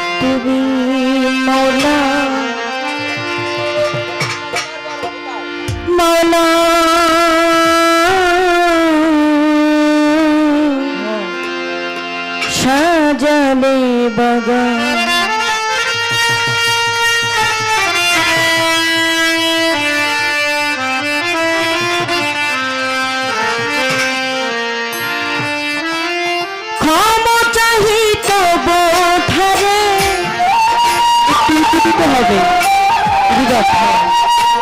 விட்டுவிடு হবে।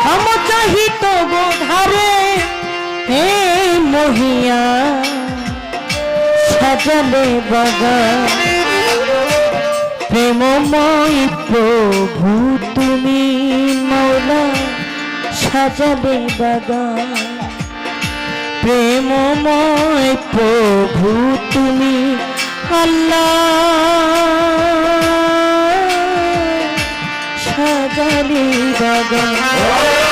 সমচাহিত বোধারে হে মহিয়া, সাজালে বাবা প্রেমময় প্রভু তুমি মৌলা সাজাবে বাবা প্রেমময় প্রভু তুমি আল্লাহ। gani bagani bagani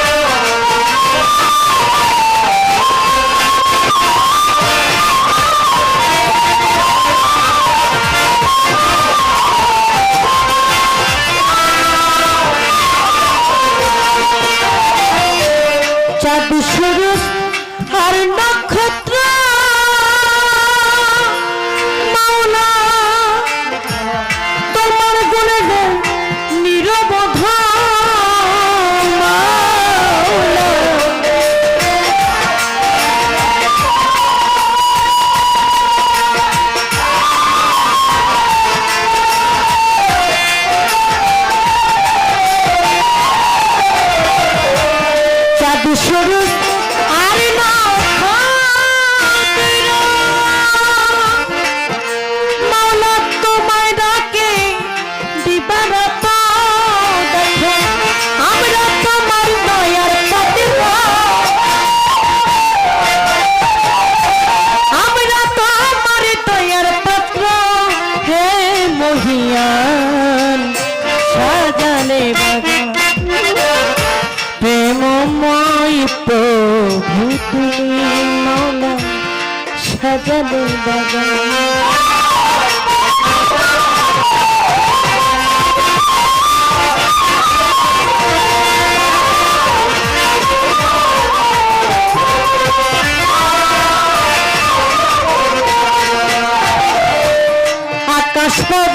মৌলা সাজালে বাগান Gospel.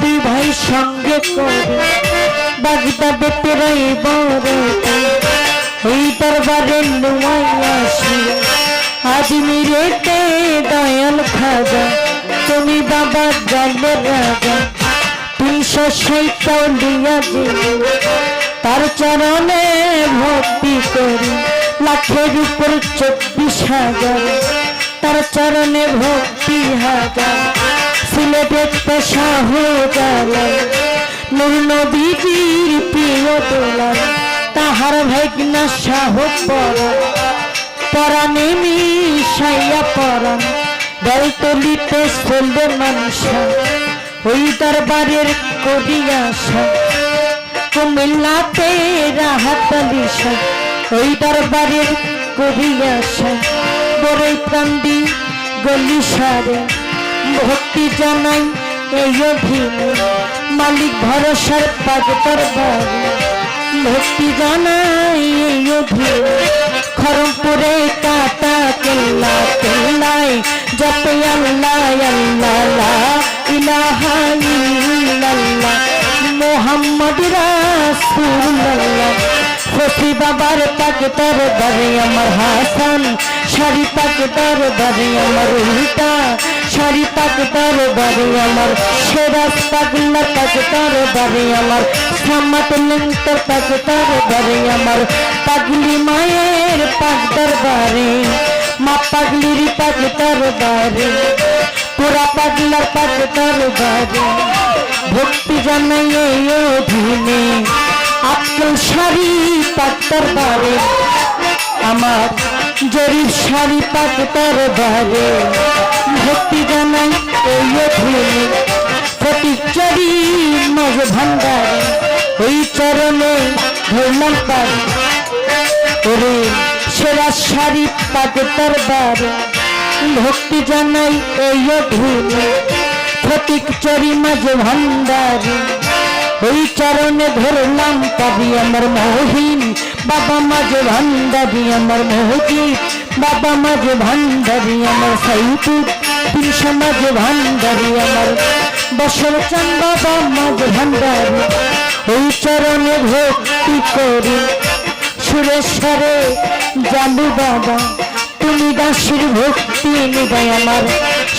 দুই ভাই সঙ্গে করে বাগদাদে তেরাই বড় এই দরবারে নুয়াই আসি। আজমিরেতে দয়াল খাজা, তুমি বাবা জলের রাজা। তিনশো সৈতলিয়া তার চরণে ভক্তি করি। লাখের উপর চব্বিশ হাজার, তার চরণে ভক্তি হাজার। সিলেটের হয়ে গেল নুর নবীজির প্রিয় দোলার তাহার ভাগনা শাহ পরা পরাণে মিশাইয়া পরাণ বেলতলিতে চলবে মানুষা, ওই দরবারের করিয়াশা কুমিল্লাতে রাহাতালিশা ওই দরবারের করিয়াশা বড়ই প্রান্দি গলি সারে। ভক্তি জানাই এই অধীনে মালিক ভরসার পাগ দরবারে। ভক্তি জানাই এই অধীনে খরমপুরে কাটা কেল্লা কেল্লায় যত আল্লাহ আল্লাহ, ইলাহা ইল্লাল্লাহ, মোহাম্মদ রাসূলুল্লাহ। সফি বাবার পাক দরবারে আমার হাসান শাড়ি পাক দরবারে আমার উল্টা। শাড়ি পাক দরবারে আমার সেরাজ পাগলা পাক দরবারে আমার সামাত লিঙ্কর পাক দরবারে আমার পাগলি মায়ের পাক দরবারে। মা পাগলির পাক দরবারে পুরা পাগলার পাক দরবারে। ভক্তি জানাই অধীনে আক্কেল শাড়ি পাত্তার বারে আমার জরির শাড়ি পাত্তার বারে। ভক্তি জানাই এই অধীনে। ফটিকচারি মাঝ ভান্ডারে। ওই চরণে ধরলাম পারি ওরে সেরা শাড়ি পাত্তার বারে। ভক্তি জানাই এই অধীনে। ফটিকচারি মাঝ ভান্ডারে। ওই চরণে ধরলাম পাবি আমার মহিন বাবা মাঝ ভান্ডারি আমার মহজিদ বাবা মাঝ ভান্ডারি আমার সাইতুদ তিনশো মাঝ ভান্ডারি আমার বসর চান, বাবা মাঝ ভান্ডারি ওই চরণে ভক্তি করি, সুরেশ্বরে জালু বাবা, তুমি দাসের ভক্তি নিবাই আমার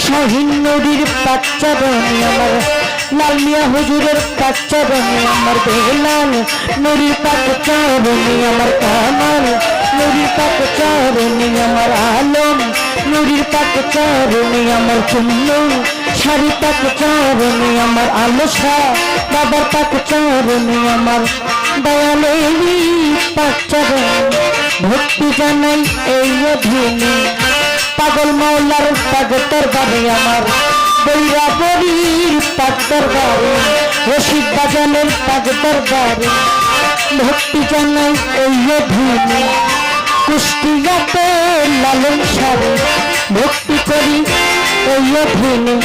শাহিন নদীর পাচ্চারণী আমার। লাল মিয়া হুজুরের পাচ্চারণী আমার বেলাল নুরি পাচ্চারণী আমার কামাল, নুরি পাচ্চারণী আমার আলম, নুরির পাচ্চারণী আমার চুন্নু শাড়ি পাচ্চারণী আমার আলসা, বাবার পাচ্চারণী আমার দয়ালেরি পাচ্চারণী ভক্তি জানাই এই অধীনে, পাগল মাওলার পাগতর বাড়ি আমার বৈরা বরির বাড়ি রশিদ বাজানের পাগতর বাড়ি ভক্তি জানাই এই অধীনে কুষ্টিয়াতে লালন সারে, ভক্তি করি এই অধীনে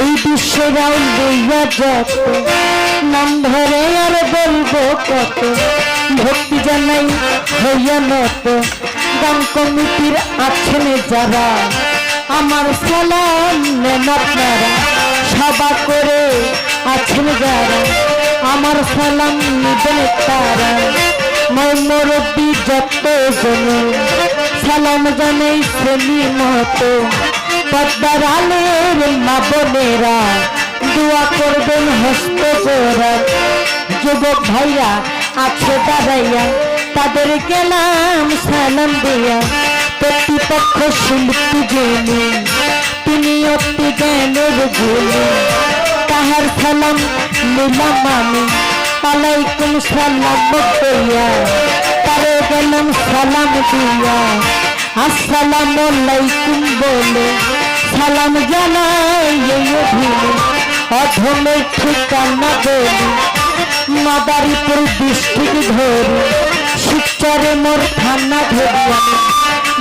এই বিশ্বরাও লইয়া যত, নাম ধরে আর বলব কত। ভক্তি জানাই হইয়া নত, গান কমিটির আছেন যারা। আমার সালাম নেন আপনারা। সভা করে আছেন যারা। আমার সালাম নিবেন তারা। মুরব্বী যত জন সালাম জানাই শ্রেণি মতো। পদ্মার আলের মা বোনেরা দোয়া করবেন হস্ত জোড়া যুবক ভাইয়া আছে দাঁড়াইয়া, তাদের গেলাম সালাম দিয়া। প্রতিপক্ষ শিল্পী জেনে তিনি অতি জ্ঞানের গুণে। তাহার সালাম নিলাম আমি, আলাইকুম সালাম কইয়া। তারে গেলাম সালাম দিয়া। আসসালামু আলাইকুম বলে সালাম জানাই অধীনে। অধমের ঠিকানা বলি মাদারীপুর ডিস্ট্রিক্ট ধরি। শিবচরে মোর থানা ধরি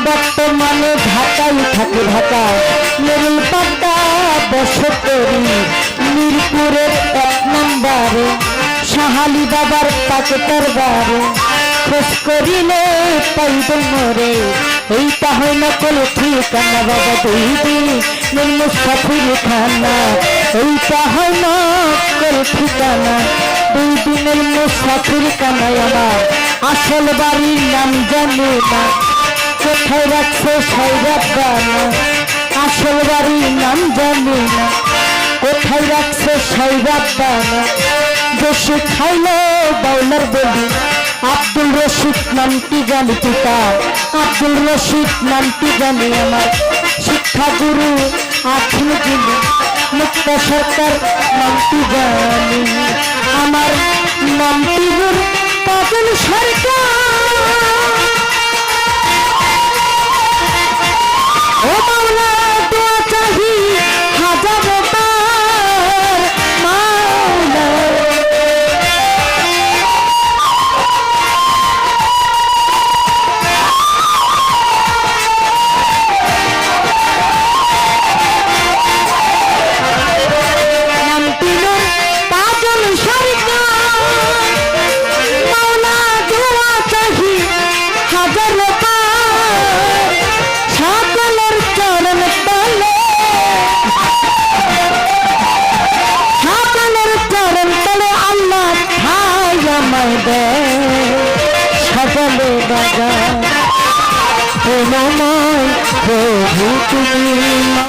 বর্তমানে ঢাকায় থাকি ঢাকা। নুরুল পাড্ডা বস করি, মিরপুরের এক নম্বরে, সাহালি বাবার পাকেটার বারে খোঁজ করিলে পাইব মরে এই তাহ নকল ঠিকানা বাবা দুই দিন মুসাফির খানা। এইটা হয় নকল ঠিকানা দুই দিনের মুসাফির কানায় আমার। আসল বাড়ির নাম জানি না। কোথায় রাখছে সাইরাবানা আসল বাড়ির নাম জানি না। কোথায় রাখছে সাইরাবানা বসে খাইলো বাউলার বলি। আব্দুল রশিদ নামটি জানি পিতা আব্দুল রশিদ নামটি জানি আমার। শিক্ষাগুরু আছেন যিনি মুক্ত সরকার নামটি জানি। আমার নামটি গুরু পাগল সরকার। বাজা প্রেমময় প্রভু তুমি